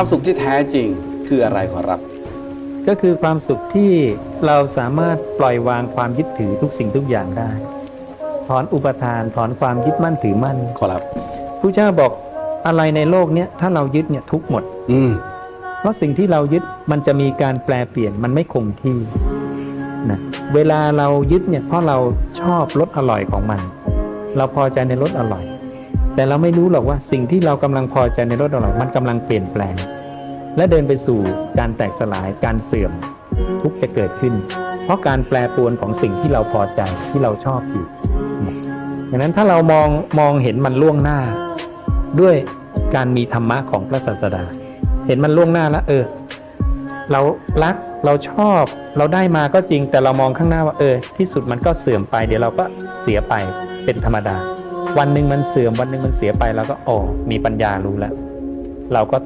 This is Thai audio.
ความสุขที่แท้จริงคืออะไรขอรับ ก็คือความสุขที่เราสามารถปล่อยวางความยึดถือทุกสิ่งทุกอย่างได้ ถอนอุปทานถอนความยึดมั่นถือมั่นขอรับผู้เจ้าบอกอะไรในโลกเนี้ยถ้าเรายึดเนี่ยทุกข์หมด อืมเพราะสิ่งที่เรายึดมันจะมีการแปลเปลี่ยนมันไม่คงที่นะเวลาเรายึดเนี่ยเพราะเราชอบรสอร่อยของมัน เราพอใจในรสอร่อย แต่เราไม่รู้หรอกว่าสิ่งที่เรากำลังพอใจในรสอร่อมันกำลังเปลี่ยนแปลง และเดินไปสู่การแตกสลายการเสื่อมทุกจะเกิดขึ้น เพราะการแปรปรวนของสิ่งที่เราพอใจที่เราชอบอยู่ดังนั้นถ้าเรามองมองเห็นมันล่วงหน้า ด้วยการมีธรรมะของพระศาสดา เห็นมันล่วงหน้าแล้วเออ เรารักเราชอบเราได้มาก็จริง แต่เรามองข้างหน้าว่าเออ ที่สุดมันก็เสื่อมไป เดี๋ยวเราก็เสียไปเป็นธรรมดา วันหนึ่งมันเสื่อมวันหนึ่งมันเสียไปเราก็โอ้มีปัญญารู้แล้ว เราก็